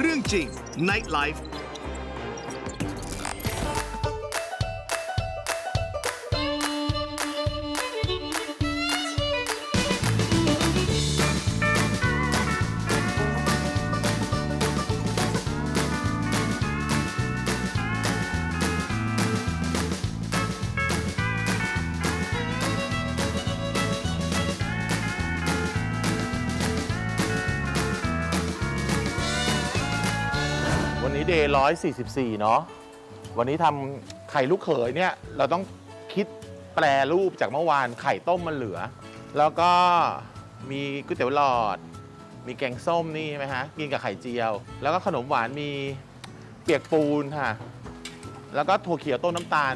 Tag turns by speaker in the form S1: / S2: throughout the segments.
S1: เรื่องจริง Night Life
S2: เดย์ร้อยสี่สิบสี่เนาะวันนี้ทำไข่ลูกเขยเนี่ย เราต้องคิดแปรรูปจากเมื่อวานไข่ต้มมันเหลือ แล้วก็มีก๋วยเตี๋ยวหลอด มีแกงส้มนี่ใช่ไหมฮะ กินกับไข่เจียว แล้วก็ขนมหวานมีเปียกปูนค่ะ แล้วก็ถั่วเขียวต้มน้ำตาล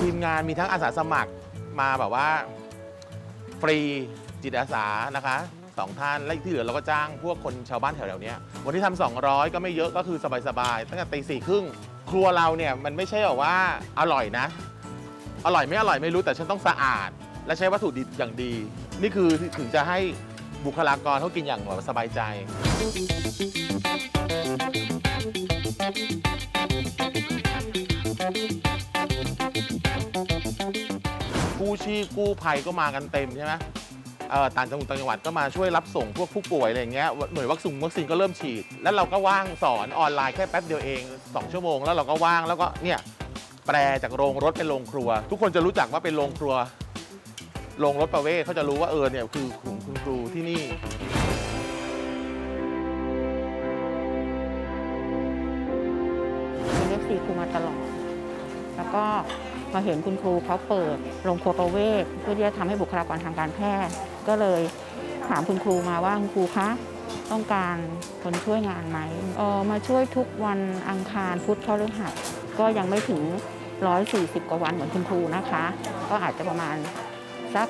S2: ทีมงานมีทั้งอาสาสมัครมาแบบว่า ฟรีจิตอาสานะคะสองท่านและที่เหลือเราก็จ้างพวกคนชาวบ้านแถวๆเนี้ยวันที่ทำ200 ก็ไม่เยอะก็คือสบายๆตั้งแต่ตีสี่ครึ่งครัวเราเนี่ยมันไม่ใช่แบบว่าอร่อยนะ อร่อยไม่อร่อยไม่รู้แต่ฉันต้องสะอาด และใช้วัตถุดิบอย่างดี นี่คือถึงจะให้บุคลากรเขากินอย่างแบบสบายใจ ชีพกู้ภัยก็มากันเต็มใช่ไหมต่างจังหวัดต่างจังหวัดก็มาช่วยรับส่งพวกผู้ป่วยอะไรอย่างเงี้ยหน่วยวัคซีนวัคซีนก็เริ่มฉีด แล้วเราก็ว่างสอนออนไลน์แค่แป๊บเดียวเอง 2 ชั่วโมง แล้วเราก็ว่างแล้วก็เนี่ยแปลจากโรงรถเป็นโรงครัว ทุกคนจะรู้จักว่าเป็นโรงครัวโรงรถประเวศเขาจะรู้ว่าเออเนี่ยคือของคุณครูที่นี่
S3: เป็นเอฟซีครูมาตลอด แล้วก็ มาเห็นคุณครูเขาเปิดโรงครัวประเวศเพื่อที่จะทำให้บุคลากรทางการแพทย์ ก็เลยถามคุณครูมาว่าคุณครูคะต้องการคนช่วยงานไหมเออมาช่วยทุกวันอังคารพุธพฤหัสก็ยังไม่ถึง 140 กว่าวันเหมือนคุณครูนะคะ ก็อาจจะประมาณสัก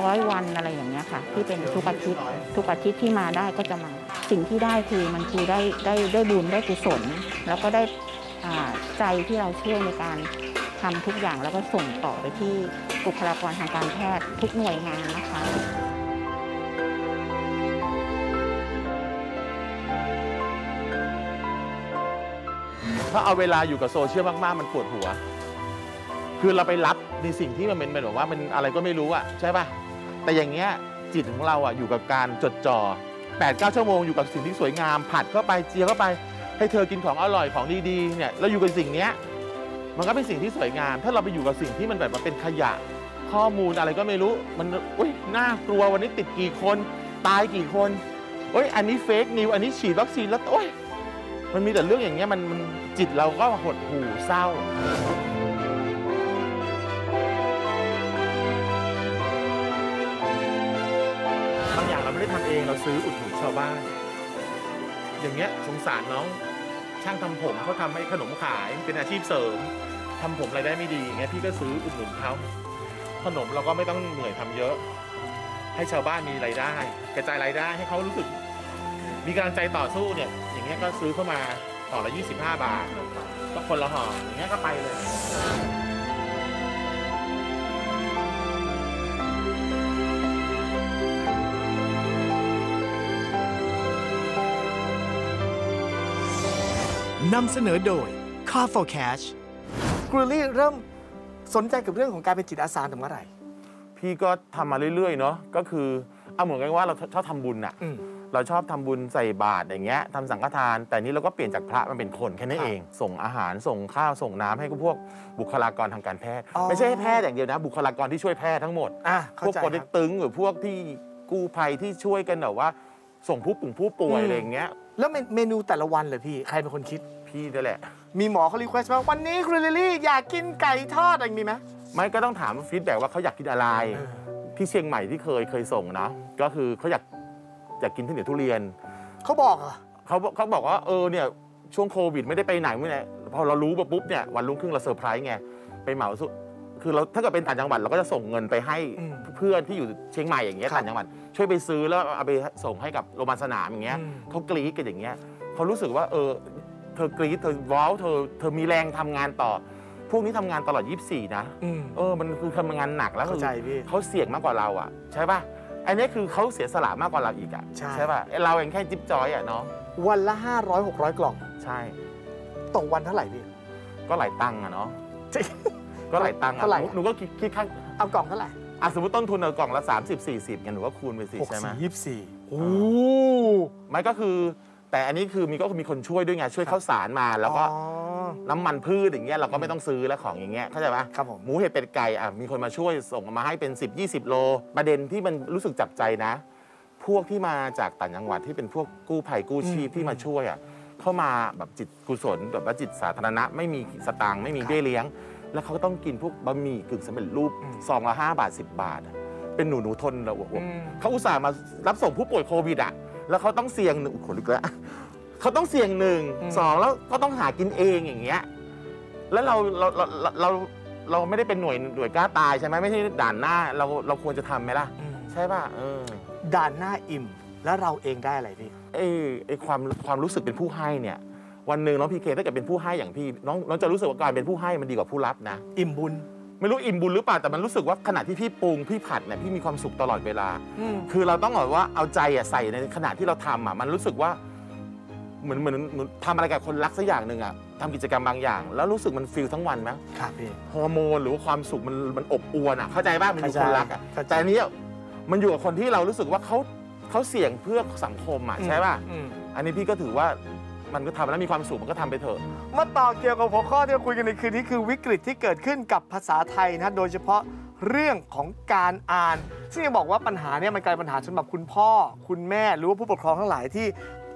S3: ร้อยวันอะไรอย่างเงี้ยค่ะ ที่เป็นทุกอาทิตย์ทุกอาทิตย์ที่มาได้ก็จะมาสิ่งที่ได้คือมันคือได้ได้ได้บุญได้กุศล แล้วก็ได้ใจที่เราช่วยในการ ทำทุกอย่างแล้วก็ส่งต่อไปที่บุคลากรทางการแพทย์ทุกหน่วยงานนะคะ
S2: ถ้าเอาเวลาอยู่กับโซเชียลมากๆ มันปวดหัว คือเราไปรับในสิ่งที่มันเป็นแบบว่ามันอะไรก็ไม่รู้อะใช่ป่ะ แต่อย่างเงี้ยจิตของเราอะอยู่กับการจดจ่อ8 9ชั่วโมงอยู่กับสิ่งที่สวยงาม ผัดเข้าไปเจียเข้าไป ให้เธอกินของอร่อยของดีๆเนี่ยเราอยู่กับสิ่งเนี้ย มันก็เป็นสิ่งที่สวยงาม ถ้าเราไปอยู่กับสิ่งที่มันแบบมันเป็นขยะ ข้อมูลอะไรก็ไม่รู้ มันอุ้ยน่ากลัววันนี้ติดกี่คน ตายกี่คนโอ้ยอันนี้เฟกนิวอันนี้ฉีดวัคซีนแล้วโอ้ยมันมีแต่เรื่องอย่างเงี้ยมันมันจิตเราก็หดหู่เศร้าบางอย่างเราไม่ได้ทำเองเราซื้ออุดหนุนชาวบ้าน อย่างเงี้ยสงสารน้อง ช่างทำผมเขาทำให้ขนมขายเป็นอาชีพเสริมทำผมรายได้ไม่ดีอย่างเงี้ยพี่ก็ซื้ออุดหนุนเขาขนมเราก็ไม่ต้องเหนื่อยทำเยอะ ให้ชาวบ้านมีรายได้ กระจายรายได้ให้เขารู้สึก มีกำลังใจต่อสู้เนี่ย อย่างเงี้ยก็ซื้อเข้ามาห่อละ25 บาทก็คนละห่ออย่างเงี้ยก็ไปเลย
S1: นำเสนอโดย Car for Cash
S4: ครูลี่เริ่มสนใจกับเรื่องของการเป็นจิตอาสาถึงเมื่อไหร่
S2: พี่ก็ทำมาเรื่อยๆเนาะก็คือเอาเหมือนกันว่าเราชอบทำบุญอะ
S4: อืม
S2: เราชอบทำบุญใส่บาตรอย่างเงี้ยทำสังฆทาน แต่นี้เราก็เปลี่ยนจากพระมันเป็นคนแค่นั้น
S4: ครับ
S2: เอง ส่งอาหารส่งข้าวส่งน้ำให้กับพวกบุคลากรทางการแพทย์
S4: อ๋อ
S2: ไม่ใช่ให้แพทย์อย่างเดียวนะ บุคลากรที่ช่วยแพทย์ทั้งหมด
S4: อะ
S2: พ
S4: เข้าว
S2: ก
S4: ใจ
S2: คน
S4: ค
S2: ที่
S4: รับ
S2: ตึงหรือพวกที่กู้ภัยที่ช่วยกันแบบว่า ส่งผู้ป่งผู้ป่วย
S4: อืม
S2: อะไรอย่างเงี้ย
S4: แล้วเมเมนูแต่ละวันเลยพี่ใครเป็นคนคิด
S2: พี่นั่นแหละ
S4: มีหมอเขารีเควสต์ว่าวันนี้ครูลิลลี่อยากกินไก่ทอดอะไรมีไหม
S2: ไม่ก็ต้องถามฟีดแบ็กว่าเขาอยากกินอะไร
S4: เออ
S2: ที่เชียงใหม่ที่เคยเคยส่งนะ ก็คือเขาอยากอยากกินที่เหนียวทุเรียน
S4: เขาบอกเหรอ
S2: เขาเขาบอกว่าเออเนี่ยช่วงโควิดไม่ได้ไปไหนเมื่อไหร่พอเรารู้มาปุ๊บเนี่ยวันรุ่งขึ้นเราเซอร์ไพรส์ไงไปเหมาสุคือเราถ้าเกิดเป็นต่างจังหวัดเราก็จะส่งเงินไปให้
S4: อืม
S2: เพื่อนที่อยู่เชียงใหม่อย่างเงี้ย
S4: ครับ
S2: ต่างจังหวัดช่วยไปซื้อแล้วเอาไปส่งให้กับโรงพยาบาลสนามอย่างเงี้ย
S4: อืม
S2: เขากรี๊ดกันอย่างเงี้ยเขารู้สึกว่าเออ เธอกรี๊ดเธอว้าวเธอเธอมีแรงทำงานต่อ พวกนี้ทำงานตลอด 24 นะ
S4: อืม
S2: เออมันคือทำงานหนักแล้ว
S4: เข้าใจพี่
S2: เขาเสี่ยงมากกว่าเราอะ ใช่ป่ะอันนี้คือเขาเสียสละมากกว่าเราอีกอะ
S4: ใช่
S2: ป่ะไอ้เราเองแค่จิ๊บจอยอะเนาะ
S4: วันละ 500 600 กล่อง
S2: ใช่
S4: ต่อวันเท่าไหร่พี่
S2: ก็หลายตังค์อะเนาะ
S4: จริง
S2: ก็หลายตังค์อะ
S4: เท่าไหร่
S2: หนูหนูก็คิดคิดค่า
S4: เอากล่องเท่าไหร่
S2: อะสมมติต้นทุนเอากล่องละ 30 40กันหนูก็คูณไปสิ
S4: หก
S2: ใช่ไหม
S4: สี่ยี่สิบสี่โอ้
S2: ไม่ก็คือ แต่อันนี้คือมีก็มีคนช่วยด้วยไงช่วยข้าวสารมาแล้วก็
S4: อ๋อ
S2: น้ำมันพืชอย่างเงี้ยเราก็ไม่ต้องซื้อแล้วของอย่างเงี้ยเข้าใจปะ
S4: ครับผม
S2: หมูเห็ดเป็ดไก่อะมีคนมาช่วยส่งมาให้เป็น 10 20 โล ประเด็นที่มันรู้สึกจับใจนะ พวกที่มาจากต่างจังหวัดที่เป็นพวกกู้ภัยกู้ชีพที่มาช่วยอะเข้ามาแบบจิตกุศลแบบว่าจิตสาธารณะไม่มีสตางค์ไม่มีเบี้ยเลี้ยง แล้วเขาก็ต้องกินพวกบะหมี่กึ่งสำเร็จรูปซองละ5บาท 10 บาทอะเป็นหนูหนูทนเรา
S4: อืม
S2: เขาอุตส่าห์มารับส่งผู้ป่วยโควิดอะ แล้วเขาต้องเสี่ยงหนึ่งขนลุกแล้วเขาต้องเสี่ยงหนึ่งสองแล้วก็ต้องหากินเองอย่างเงี้ยแล้วเราเราเราเราเราเราไม่ได้เป็นหน่วยหน่วยกล้าตายใช่ไหมไม่ใช่ด่านหน้าเราเราควรจะทำไหมล่ะ
S4: อืม
S2: ใช่ป่ะเออ
S4: ด่านหน้าอิ่มแล้วเราเองได้อะไรพี่
S2: ไอ้ไอ้ความความรู้สึกเป็นผู้ให้เนี่ย วันหนึ่งน้องพีเคถ้าเกิดเป็นผู้ให้อย่างพี่น้องน้องจะรู้สึกว่าการเป็นผู้ให้มันดีกว่าผู้รับนะ
S4: อิ่มบุญ
S2: ไม่รู้อิ่มบุญหรือเปล่าแต่มันรู้สึกว่าขณะที่พี่ปรุงพี่ผัดเนี่ยพี่มีความสุขตลอดเวลา
S4: อืม
S2: คือเราต้องแบบว่าเอาใจอะใส่ในขณะที่เราทำอะมันรู้สึกว่าเหมือนเหมือนเหมือนทำอะไรกับคนรักสักอย่างหนึ่งอะทำกิจกรรมบางอย่าง แล้วรู้สึกมันฟีลทั้งวันไหม
S4: ครับพี่
S2: ฮอร์โมนหรือว่าความสุขมันมันอบอวลอะเข้าใจป่ะมันอยู่
S4: เข้าใจ
S2: คนรักอะ
S4: เข้าใจ
S2: แต่อันนี้มันอยู่กับคนที่เรารู้สึกว่าเขาเขาเสี่ยงเพื่อสังคมอะใช่ป่ะ
S4: อืม
S2: อันนี้พี่ก็ถือว่า มันก็ทำแล้วมีความสุขมันก็ทำไปเถอะ
S4: มาต่อเกี่ยวกับหัวข้อที่เราคุยกันในคืนนี้คือวิกฤตที่เกิดขึ้นกับภาษาไทยนะโดยเฉพาะเรื่องของการอ่าน ซึ่งจะบอกว่าปัญหาเนี่ยมันกลายเป็นปัญหาสำหรับคุณพ่อ คุณแม่หรือว่าผู้ปกครองทั้งหลายที่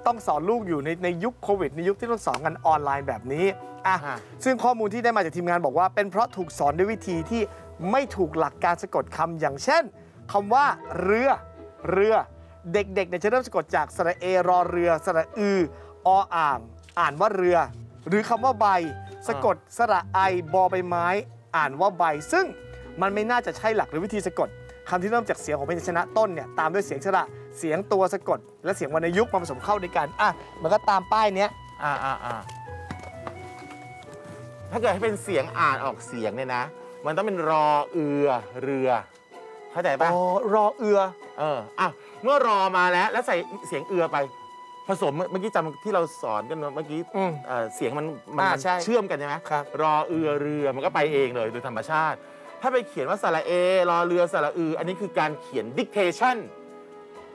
S4: ต้องสอนลูกอยู่ในในยุคโควิดในยุคที่ต้องสอนกันออนไลน์แบบนี้อะ
S2: ฮะ
S4: ซึ่งข้อมูลที่ได้มาจากทีมงานบอกว่า เป็นเพราะถูกสอนด้วยวิธีที่ไม่ถูกหลักการสะกดคำอย่างเช่นคำว่า เรือ เรือ เด็กๆเนี่ยจะเริ่มสะกดจากสระเอรอเรือสระอือ ออ่าง อ่านว่าเรือ หรือคำว่าใบ สะกดสระไอบอใบไม้ อ่านว่าใบ ซึ่งมันไม่น่าจะใช่หลักหรือวิธีสะกดคำที่เริ่มจากเสียงของพยัญชนะต้นเนี่ยตามด้วยเสียงสระเสียงตัวสะกด และเสียงวรรณยุกต์มาผสมเข้าด้วยกันอะมันก็ตามป้ายเนี้ย
S2: อ่าอ่าอ่าถ้าเกิดให้เป็นเสียงอ่านออกเสียงเนี่ยนะ มันต้องเป็นรอเอือเรือ เข้าใจ
S4: อ๋
S2: ป่ะ
S4: อรอเอือ
S2: เอออะเมื่อรอมาแล้วแล้วใส่เสียงเอือไป ผสมเมื่อเมื่อกี้จำที่เราสอนกันเมื่อกี้
S4: อืม
S2: เอ่อเสียงมันมัน
S4: อ่า
S2: มัน
S4: ใช่
S2: เชื่อมกันใช่ไหม
S4: ครับ
S2: รอเอือเรือมันก็ไปเองเลยโดยธรรมชาติ ถ้าไปเขียนว่าสระเอ รอเรือสระอือ อันนี้คือการเขียน dictation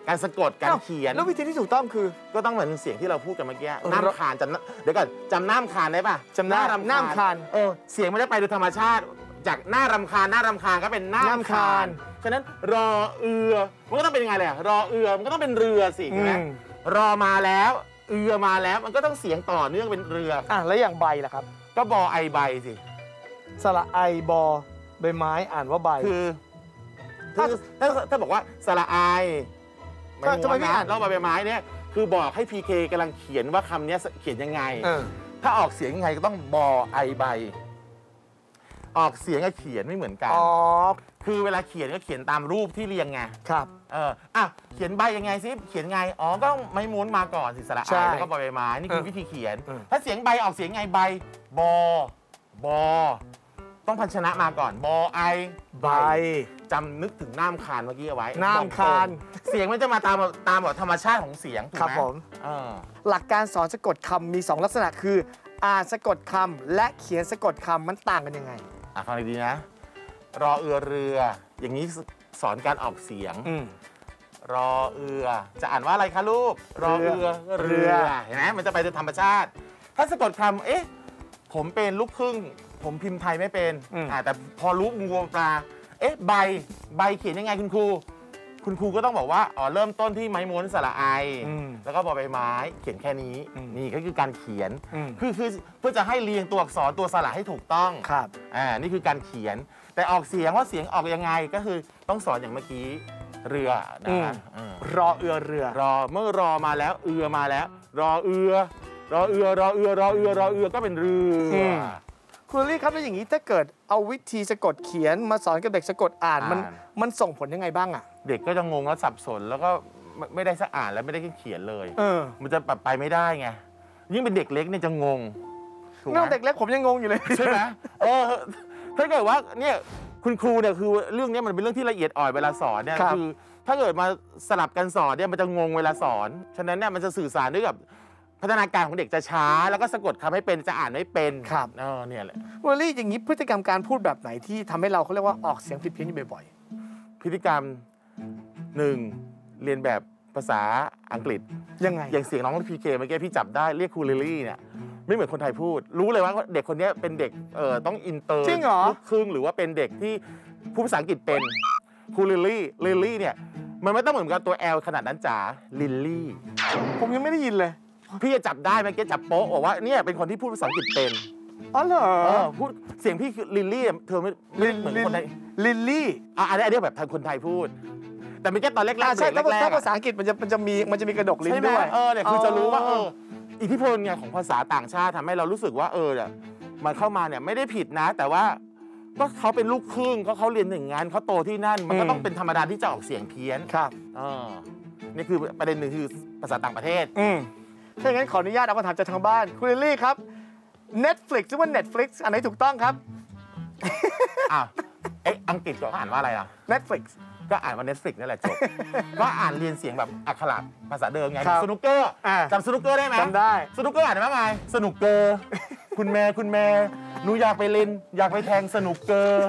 S2: การสะกดการ
S4: อ้าว
S2: เขียน
S4: แล้ววิธีที่ถูกต้องคือ
S2: ก็ต้องเหมือนเสียงที่เราพูดกันเมื่อกี้
S4: เออ
S2: น้ำคานจำน้ำเดี๋ยวก่อนจำน้ำคานได้ป่ะ
S4: จำน้ำ
S2: รำ
S4: น้ำคาน
S2: เออเสียงมันจะไปโดยธรรมชาติ จากหน้ารำคาญหน้ารำคาญก็เป็นน้ำ
S4: น้ำคาญ
S2: ฉะนั้นรอเอือมันก็ต้องเป็นยังไงเลยอะรอเอือมันก็ต้องเป็นเรือสิใช่ไหม
S4: อืม
S2: รอมาแล้ว เอือมาแล้วมันก็ต้องเสียงต่อเนื่องเป็นเรือ
S4: อะแล้วอย่างใบล่ะครับ
S2: ก็บอไอใบสิ
S4: สระไอบอใบไม้อ่านว่าใบ
S2: คือถ้าถ้าถ้าบอกว่าสระไอไม่
S4: ก็ทำไม
S2: ม้วน
S4: ไม่
S2: นะ
S4: อ่าน
S2: แล้วใบไม้เนี่ยคือบอกให้พีเคกำลังเขียนว่าคำเนี้ยเขียนยังไง
S4: เออ
S2: ถ้าออกเสียงยังไงก็ต้องบอไอใบ ออกเสียงกับเขียนไม่เหมือนกัน
S4: อ๋อ
S2: คือเวลาเขียนก็เขียนตามรูปที่เรียงไง
S4: ครับ
S2: เอออะเขียนใบยังไงซิเขียนไงอ๋อก็ต้องไม้ม้วนมาก่อนสิสระ
S4: ใช่
S2: ไอแล้วก็บอใบไม้นี่คือ
S4: เออ
S2: วิธีเขียน
S4: เออ
S2: ถ้าเสียงใบออกเสียงไงใบบอบอต้องพันชนะมาก่อนบอไอ
S4: ใบ
S2: จำนึกถึงน้ำคานเมื่อกี้เอาไว้
S4: น้ำคาน
S2: เสียงมันจะมาตามตามแบบธรรมชาติของเสียงถูก
S4: ครับ
S2: ไหม
S4: ผม
S2: เออ
S4: หลักการสอนสะกดคำมี 2 ลักษณะคือ อ่านสะกดคำและเขียนสะกดคำมันต่างกันยังไง
S2: อะฟังดีๆนะ รอเอือเรือ อย่างนี้ สอนการออกเสียง
S4: อืม
S2: รอเอือ จะอ่านว่าอะไรคะลูก รอเอือ
S4: เรือ
S2: เรือ เห็นไหมมันจะไปโดยธรรมชาติ ถ้าสะกดคำเอ๊ะ ผมเป็นลูกครึ่ง ผมพิมพ์ไทยไม่เป็นอ่าแต่พอรู้งูปลา เอ๊ะ ใบ ใบเขียนยังไงคุณครู คุณครูก็ต้องบอกว่าอ๋อเริ่มต้นที่ไม้ม้วนสระไอ
S4: อืม
S2: แล้วก็บอใบไม้เขียนแค่นี้
S4: อืม
S2: นี่ก็คือการเขียน
S4: อืม
S2: คือคือเพื่อจะให้เรียงตัวอักษรตัวสระให้ถูกต้อง
S4: ครับ
S2: อ่านี่คือการเขียน แต่ออกเสียงว่าเสียงออกยังไงก็คือต้องสอนอย่างเมื่อกี้เรือนะคะอืม
S4: รอเอือเรือ
S2: รอเมื่อรอมาแล้วเอือมาแล้ว รอเอือ รอเอือรอเอือรอเอือรอเอือก็เป็นเรือ
S4: มคุณลี่ครับแล้วอย่างนี้ถ้าเกิดเอาวิธีสะกดเขียนมาสอนกับเด็กสะกดอ่านมันมันส่งผลยังไงบ้างอะ
S2: เด็กก็จะงงแล้วสับสน แล้วก็ไม่ไม่ได้สักอ่านแล้วไม่ได้เขียนเลย
S4: เออ
S2: มันจะปรับไปไม่ได้ไง ยิ่งเป็นเด็กเล็กเนี่ยจะงงถูกไหม
S4: เรื่องเด็กเล็กผมยังงงอยู่เลย
S2: ใช่ไหมเออ ถ้าเกิดว่าเนี่ยคุณครูเนี่ยคือเรื่องเนี้ยมันเป็นเรื่องที่ละเอียดอ่อนเวลาสอนเนี่ย
S4: ครับ
S2: คือ ถ้าเกิดมาสลับกันสอนเนี่ยมันจะงงเวลาสอน ฉะนั้นเนี่ยมันจะสื่อสารด้วยกับพัฒนาการของเด็กจะช้า แล้วก็สะกดคำให้เป็นจะอ่านไม่เป็น
S4: ครับ
S2: เออเนี่ยแหละ
S4: วอลลี่อย่างนี้พฤติกรรมการพูดแบบไหนที่ทำให้เราเขาเรียกว่าออกเสียงผิดเพี้ยนอยู่บ่อย
S2: พฤติกรรม หนึ่งเรียนแบบภาษาอังกฤษ
S4: ๆยังไง
S2: อย่างเสียงน้องพีเคเมื่อกี้พี่จับได้เรียกครูลิลลี่เนี่ยไม่เหมือนคนไทยพูด รู้เลยว่าเด็กคนเนี้ยเป็นเด็กเออต้องอินเตอร์
S4: จริงเหรอ
S2: ลูกครึ่งหรือว่าเป็นเด็กที่พูดภาษาอังกฤษเป็นครูลิลลี่ลิลลี่เนี่ยมันไม่ต้องเหมือนกับตัว L ขนาดนั้นจ๋าลิลลี่
S4: ผมยังไม่ได้ยินเลย
S2: พี่จะจับได้เมื่อกี้จับโป๊ะบอกว่าเนี่ยเป็นคนที่พูดภาษาอังกฤษเป็น
S4: อ๋อเหรอ
S2: เออพูดเสียงพี่คือลิลลี่อะเธอไม่ไม่เหมือนคนไทย
S4: ลิลลี่
S2: อะอันนี้อันนี้แบบทางคนไทยพูด แต่เมื่อกี้ตอนแรกๆ
S4: อ่าใช่
S2: เบร
S4: ถ้าก
S2: แรกๆ
S4: ถ้า
S2: อะ
S4: ภาษาอังกฤษมันจะมันจะมีมันจะมีกระดกลิ้น
S2: ใช่ไหม
S4: ด้วย
S2: เออเนี่ยคือจะรู้ว่าเอออิทธิพลไงของภาษาต่างชาติทำให้เรารู้สึกว่าเออเนี่ยมันเข้ามาเนี่ยไม่ได้ผิดนะ แต่ว่าก็เขาเป็นลูกครึ่งเขาเขาเรียนหนึ่งงานเขาโตที่นั่น มันก็ต้องเป็นธรรมดาที่จะออกเสียงเพี้ยน
S4: ครับ
S2: เออนี่คือประเด็นหนึ่งคือภาษาต่างประเทศ
S4: อืมถ้าอย่างนั้นขออนุญาตเอาคำถามจากทางบ้านคุณลิลลี่ครับ Netflix หรือว่า Netflix อันไหนถูกต้องครับ
S2: อ้าวเอ๊ะอังกฤษก็อ่านว่าอะไรล่ะ
S4: Netflix
S2: ก็อ่านว่า Netflix นั่นแหละจบ ก็อ่านเรียนเสียงแบบอักขระภาษาเดิมไง
S4: ครับ
S2: สนุกเกอร์
S4: อ่า
S2: จำสนุกเกอร์ได้ไหม
S4: จำได้
S2: สนุกเกอร์อ่านว่าไง สนุกเกอร์ คุณแม่คุณแม่หนูอยากไปเล่นอยากไปแทงสนุกเกอร์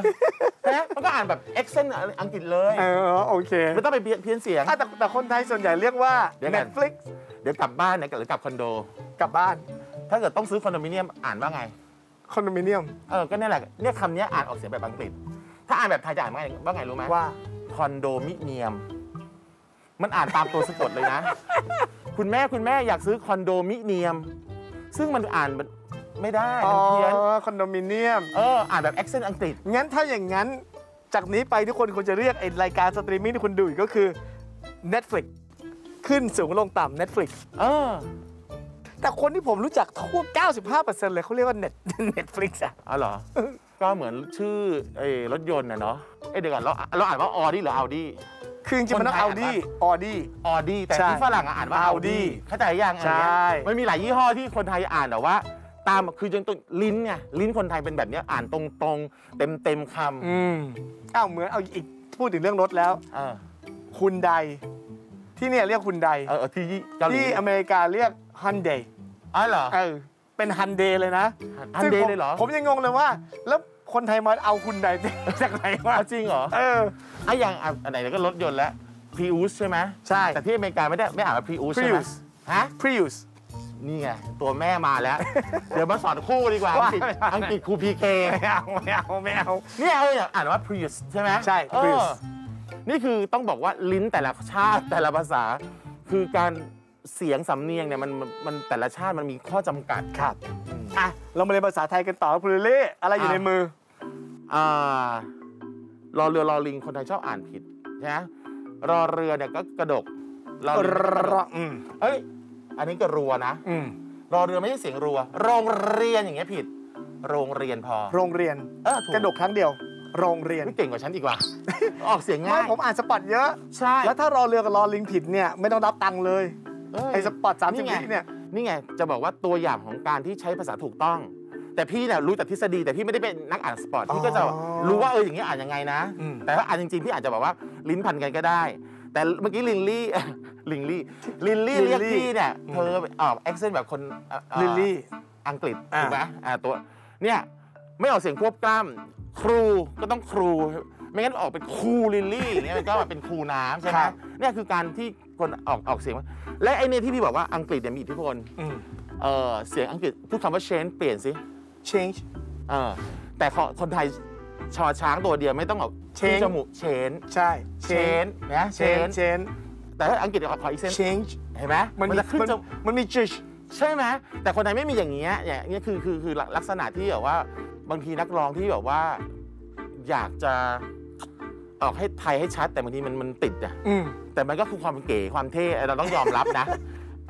S2: นะมันก็อ่านแบบเอ็กเซนอังกฤษเลย
S4: เออโอเค
S2: ไม่ต้องไปเพี้ยนเพี้ยนเสียง
S4: อะแต่แต่คนไทยส่วนใหญ่เรียกว่า
S2: เดี๋ยวก่อน
S4: Netflix
S2: เดี๋ยวกลับบ้านเนี่ยหรือกลับคอนโด
S4: กลับบ้าน
S2: ถ้าเกิดต้องซื้อคอนโดมิเนียมอ่านว่าไง
S4: คอนโดมิเนียม
S2: เออ ก็เนี่ยแหละ เนี่ยคำเนี้ยอ่านออกเสียงแบบอังกฤษ ถ้าอ่านแบบไทยจะอ่านว่าไงว่าไงรู้ไหม
S4: ว่า
S2: คอนโดมิเนียม มันอ่านตามตัวสะกดเลยนะ คุณแม่คุณแม่อยากซื้อคอนโดมิเนียม ซึ่งมันอ่านมันไม่ได้
S4: อ๋
S2: มั
S4: อน
S2: เพี้ยน
S4: คอนโดมิเนียม
S2: เอออ่านแบบแอคเซนต์อังกฤษ
S4: งั้นถ้าอย่างนั้นจากนี้ไปทุกคนควรจะเรียกไอ้รายการสตรีมมิ่งที่คุณดูอยู่ก็คือ Netflix ขึ้นสูงลงต่ำ Netflix
S2: เออ
S4: แต่คนที่ผมรู้จักทั่ว 95%เลยเขาเรียกว่า Net Netflix อะ
S2: อ๋อเหรอ ก็เหมือนชื่อไอ้รถยนต์นะเนาะเอ้ยเดี๋ยวก่อนเราเราอ่านว่าออดี้หรืออัลดี้
S4: คือจริงๆมันต้อง
S2: คนไทย
S4: เอา
S2: อ่าน
S4: ดี้
S2: ว่า
S4: ออดี้
S2: ออดี้แต่
S4: ใช่
S2: ที่ฝรั่งอะอ่านว่า
S4: Audi
S2: Audi เข้าใจยังอันเนี้ย
S4: ใช่
S2: มันมีหลายยี่ห้อที่คนไทยอ่านแต่ว่า ตามคือจนตัวลิ้นไงลิ้นคนไทยเป็นแบบเนี้ยอ่านตรงๆ เต็มเต็มๆค
S4: อืมอ้าวเหมือนเอาอีกพูดถึงเรื่องรถแล้วำ
S2: เออ
S4: คุณไดที่เนี่ยเรียกคุณได
S2: เออเออที่เกาหลี
S4: ที่อเมริกาเรียกฮันเดย์
S2: อ๋อเหรอ
S4: เออเป็นฮันเดย์เลยนะ
S2: อันเดย์เลยเหรอ
S4: ผมยังงงเลยว่า แล้ว คนไทยมาเอาคุณไดจากไหนวะ
S2: เอาจริงเหรอ
S4: เออ
S2: ไอ้อย่างอะอันไหนก็รถยนต์แล้วพรีอุสใช่ไหม
S4: ใช่
S2: แต่ที่อเมริกาไม่ได้ไม่อ่านว่าพรีอุสใช่ไหม
S4: Prius
S2: ฮะ
S4: Prius
S2: นี่ไง ตัวแม่มาแล้ว เดี๋ยวมาสอนคู่ดีกว่า อังกฤษ
S4: ว่า
S2: อังกฤษครูพีเค
S4: ไม่เอาไม่เอาไม่เอา
S2: เนี่ยเอออ่านว่า Prius ใช่ไหม
S4: ใช่
S2: เออ
S4: Prius
S2: นี่คือต้องบอกว่าลิ้นแต่ละชาติแต่ละภาษา คือการเสียงสำเนียงเนี่ยมันมันมันแต่ละชาติมันมีข้อจำกัด
S4: ครับอะเรามาเรียนภาษาไทยกันต่อครับคุณลิลลี่อะไรอยู่
S2: อะ
S4: ในมือ
S2: อ่า รอเรือรอลิงคนไทยชอบอ่านผิดใช่ไหมรอเรือเนี่ยก็กระดกรอลิงก็กระดก
S4: อืม
S2: เอ้ย อันนี้ก็รัวนะ
S4: อืม
S2: รอเรือไม่ใช่เสียงรัว โรงเรียนอย่างเงี้ยผิด โรงเรียนพอ
S4: โรงเรียน
S2: เออถู
S4: กระดกครั้งเดียว โรงเรียน
S2: ไม่เก่งกว่าฉันอีกว่า ออกเสียง
S4: ไม่
S2: ง่าย
S4: ผมอ่านสปอตเยอะ
S2: ใช่
S4: แล้วถ้ารอเรือกับรอลิงผิดเนี่ยไม่ต้องรับตังค์เลย
S2: เอ้ย
S4: ไอ้สปอตสามสิบ
S2: นี่ไง
S4: วิเนี่ย
S2: นี่ไง จะบอกว่าตัวอย่างของการที่ใช้ภาษาถูกต้อง แต่พี่เนี่ยรู้แต่ทฤษฎีแต่พี่ไม่ได้เป็นนักอ่านสปอร์ตพี่ก็จะ
S4: อ๋อ
S2: รู้ว่าเอออย่างนี้อ่านยังไงนะ
S4: อืม
S2: แต่ถ้าอ่านจริงๆพี่อาจจะแบบว่าลิ้นพันกันก็ได้ แต่เมื่อกี้ลินลี่ลินลี่ลินลี่เรียกพี่เนี่ยเธอออกแอคเซนต์แบบคนเอ่อเอ่อ
S4: ลิลลี่
S2: อังกฤษ
S4: อ่า
S2: ถูกไหมอ่าตัวเนี่ยไม่ออกเสียงควบกล้ำครูก็ต้องครู ไม่งั้นออกเป็นครูลิลลี่อย่างเงี้ยมันก็เป็นครูน้ำใช่ไหมเนี่ยคือการที่คนออกออกเสียงว่าและไอเนี่ยที่พี่บอกว่าอังกฤษเนี่ยมีอิทธิพล
S4: อืม
S2: เออเสียงอังกฤษพูดคำว่า change เปลี่ยนสิ
S4: change
S2: เออแต่คนคนไทยชอช้างตัวเดียวไม่ต้องออก
S4: Change
S2: จมูก change
S4: ใช่
S2: change นะ
S4: change
S2: change
S4: change
S2: แต่ถ้าอังกฤษขออีกเส้น
S4: change
S2: เห็นไหม
S4: มันมี
S2: จะขึ้น
S4: มัน
S2: จมูก
S4: มันมี jush
S2: ใช่ไหมแต่คนไทยไม่มีอย่างเงี้ยอย่างเงี้ยคือคือคือลักษณะที่แบบว่าบางทีนักร้องที่แบบว่า อยากจะออกให้ไทยให้ชัด แต่บางทีมันมันติดอะ
S4: อืม
S2: แต่มันก็คือความเก๋ความเท่เราต้องยอมรับนะ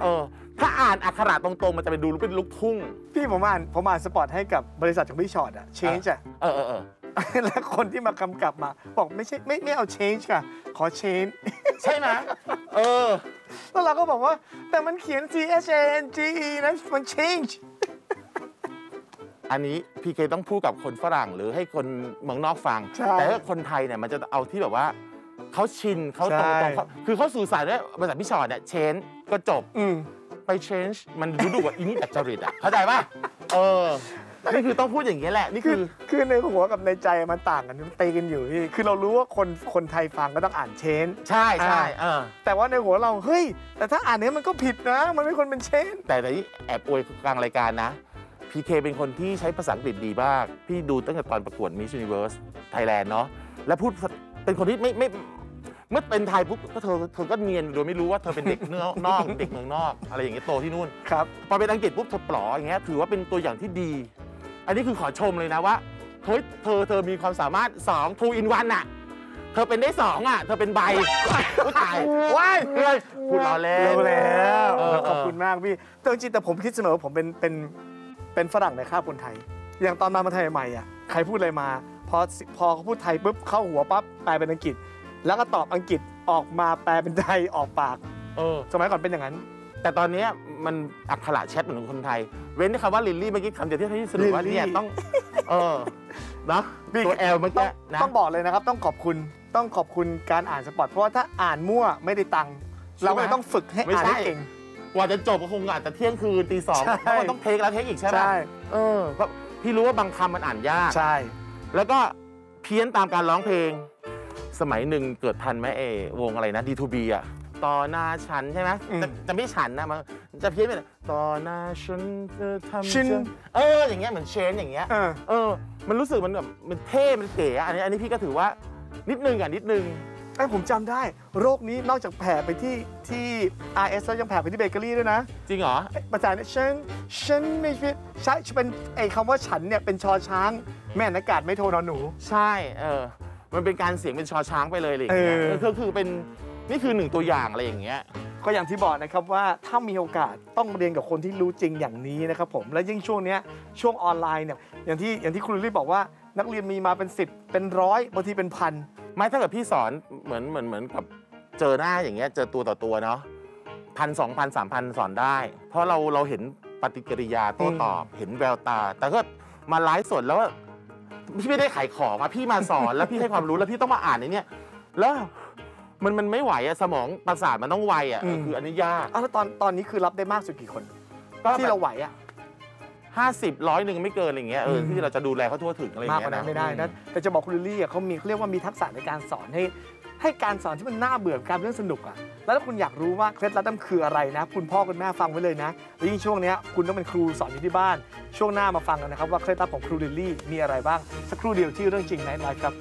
S2: เออ ถ้าอ่านอักขระตรงๆ มันจะไปดูเป็นลูกทุ่ง
S4: พี่ผมอ่านผมอ่านสปอตให้กับบริษัทของพี่ชอตอะ change อะ
S2: เออเออเออ
S4: แล้วคนที่มากำกับมา บอกไม่ใช่ไม่ไม่เอา change ค่ะ ขอ change
S2: ใช่ไหมเออ
S4: แล้วเราก็บอกว่า แต่มันเขียน C H A N G E นะมัน change
S2: อันนี้พีเคต้องพูดกับคนฝรั่งหรือให้คนเมืองนอกฟัง
S4: ใช่
S2: แต่ถ้าคนไทยเนี่ยมันจะเอาที่แบบว่า เขาชินเขาตรง
S4: ใช่
S2: ตรงเขาคือเขาสื่อสารด้วยภาษาพี่ชอตเนี่ยเชนก็จบ
S4: อืม
S2: ไป change มันดูดูว่าอินี่ดัดจริตอะเข้าใจป่ะเออนี่คือต้องพูดอย่างนี้ยแหละนี่
S4: คื
S2: คืออ
S4: คือในหัวกับในใจมันต่างกันมันตีกันอยู่พี่คือเรารู้ว่าคนคนไทยฟังก็ต้องอ่านเชน
S2: ใช่ใช่เออ
S4: แต่ว่าในหัวเราเฮ้ย แต่ถ้าอ่านเนี้ยมันก็ผิดนะ มันไม่ควรเป็นเชน
S2: แต่ในที่แอบอวยกลางรายการนะพีเคเป็นคนที่ใช้ภาษาอังกฤษดีมาก พี่ดูตั้งแต่ตอนประกวด Miss Universe Thailand เนาะและพูดเป็นคนที่ไม่ไม่ เมื่อเป็นไทยปุ๊บก็เธอเธอก็เนียนโดยไม่รู้ว่าเธอเป็นเด็กเนื้อนอก เด็กเมืองนอก อะไรอย่างเงี้ยโตที่นู่น
S4: ครับ
S2: พอเป็นอังกฤษปุ๊บเธอปลออย่างเงี้ยถือว่าเป็นตัวอย่างที่ดี อันนี้คือขอชมเลยนะว่าเฮ้ยเธอเธอมีความสามารถ2 two in one อะเธอเป็นได้สองอะ เธอเป็นใบผู้ตายว้ายเฮ้ยพูดล้อเล่น
S4: รู้แล้ว
S2: เออ
S4: ขอบคุณมากพี่แต่จริงๆแต่ผมคิดเสมอว่าผมเป็นเป็นเป็นฝรั่งในคราบคนไทย อย่างตอนมาเมืองไทยใหม่อะใครพูดอะไรมา พอพอเขาพูดไทยปุ๊บเข้าหัวปั๊บแปลเป็นอังกฤษ แล้วก็ตอบอังกฤษออกมาแปลเป็นไทยออกปาก
S2: เออ
S4: สมัยก่อนเป็นอย่างนั้น
S2: แต่ตอนเนี้ยมันอักขระแชทเหมือนคนไทย เว้นคำว่าลิลลี่เมื่อกี้คำเดียวที่ที่สรุปว่า
S4: ลิลลี่
S2: เนี่ยต้อง เออเนาะตัวแอลเมื่อ
S4: ต้อ
S2: กี้
S4: ง
S2: นะ
S4: ต้องบอกเลยนะครับต้องขอบคุณต้องขอบคุณการอ่านสปอตเพราะว่าถ้าอ่านมั่วไม่ได้ตังค์เราก็เลยต้องฝึกให้อ่านให้เก่ง
S2: กว่าจะจบก็คงอาจจะเที่ยงคืนตีสอง
S4: ใช่
S2: เพราะมันต้องเทคแล้วเทคอีกใช่ไหม
S4: ใช่
S2: เออเพราะพี่รู้ว่าบางคำมันอ่านยาก
S4: ใช่
S2: แล้วก็เพี้ยนตามการร้องเพลง สมัยหนึ่งเกิดทันไหมเอวงอะไรนะ D2B อะต่อหน้าฉันใช่ไหม
S4: อืม
S2: จะจะไม่ฉันนะมันจะเพี้ยนไปเลยต่อหน้าฉันเธอทำ
S4: ฉัน
S2: ฉันเอออย่างเงี้ยเหมือนเชนอย่างเงี้ย
S4: เออ
S2: เออ มันรู้สึกมันแบบมันเท่มันเก๋อะอันนี้อันนี้พี่ก็ถือว่านิดนึงอะนิดนึง
S4: ไอ้ยผมจำได้ โรคนี้นอกจากแผ่ไปที่ที่ RS แล้วยังแผ่ไปที่เบเกอรี่ด้วยนะ
S2: จริงเหรอ
S4: เอ้ยภาษาเนี่ยฉันฉันไม่ใช่ใช่เป็นไอ้คำว่าฉันเนี่ยเป็นชอช้าง แม่นอากาศไม่โทรนอนหนู
S2: ใช่ เออ มันเป็นการเสียงเป็นชอช้างไปเลยอะไรอย่างเงี้ย
S4: เออ
S2: คือคือเป็นนี่คือหนึ่งตัวอย่างอะไรอย่างเงี้ย
S4: ก็อย่างที่บอกนะครับว่าถ้ามีโอกาสต้องเรียนกับคนที่รู้จริงอย่างนี้นะครับผมและยิ่งช่วงเนี้ยช่วงออนไลน์เนี่ยอย่างที่อย่างที่ครูลิลลี่บอกว่านักเรียนมีมาเป็นสิบเป็นร้อยบางทีเป็นพัน
S2: ไม่ถ้าเกิดพี่สอนเหมือนเหมือนเหมือนกับเจอหน้าอย่างเงี้ยเจอตัวต่อตัวเนาะพันสองพันสามพันสอนได้ เพราะเราเราเห็นปฏิกิริยาโต้ตอบ เห็นแววตา แต่ก็มาไลฟ์สดแล้วว่า พี่ไม่ได้ขายของอะพี่มาสอน แล้วพี่ให้ความรู้แล้วพี่ต้องมาอ่านในเนี้ยแล้วมันมันไม่ไหวอะสมองประสาทมันต้องไวอะ
S4: อืม
S2: คืออันนี้ยาก
S4: อ้าวแล้วตอนตอนนี้คือรับได้มากสุดกี่คน
S2: ก็
S4: ที่เราไหวอะ
S2: ห้าสิบร้อยหนึ่งไม่เกินอะไรเงี้ยเออ
S4: อืม
S2: ที่เราจะดูแลเขาทั่วถึงอะไร
S4: มาก
S2: เงี้
S4: ก
S2: ย
S4: ว่านั้นไม่ได้นะแต่จะบอกคุณลิลลี่อะเขามีเขาเรียกว่ามีทักษะในการสอนให้ ให้การสอนที่มันน่าเบื่อการเรื่องสนุกอะแล้วถ้าคุณอยากรู้ว่าเคล็ดลับนั่นคืออะไรนะ คุณพ่อคุณแม่ฟังไว้เลยนะแล้วยิ่งช่วงเนี้ยคุณต้องเป็นครูสอนอยู่ที่บ้าน ช่วงหน้ามาฟังกันนะครับว่าเคล็ดลับของครูลิลลี่มีอะไรบ้าง สักครู่เดียวที่เรื่องจริงในไลฟ์ครับ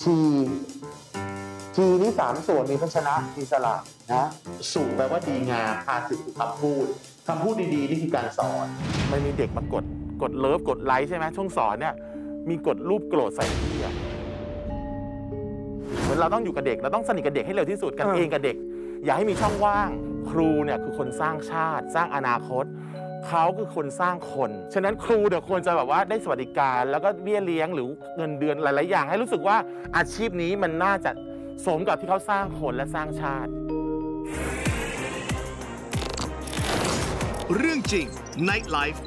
S2: ทีทีนี่สามส่วนมีพัชนะมีสระนะสูงแปลว่าดีงามอาสิคือคำพูดคำพูดดีๆนี่คือการสอนมันมีเด็กมากดกดเลิฟกดไลค์ใช่ไหมช่วงสอนเนี่ยมีกดรูปโกรธใส่พี่อะ เหมือนเราต้องอยู่กับเด็ก เราต้องสนิทกับเด็กให้เร็วที่สุดกัน
S4: เออ
S2: เองกับเด็ก อย่าให้มีช่องว่าง ครูเนี่ยคือคนสร้างชาติ สร้างอนาคตเขาคือคนสร้างคน ฉะนั้นครูเนี่ยควรจะแบบว่าได้สวัสดิการ แล้วก็เบี้ยเลี้ยงหรือเงินเดือนหลาย ๆ อย่าง ให้รู้สึกว่าอาชีพนี้มันน่าจะสมกับที่เขาสร้างคนและสร้างชาติ
S1: เรื่องจริง Night Life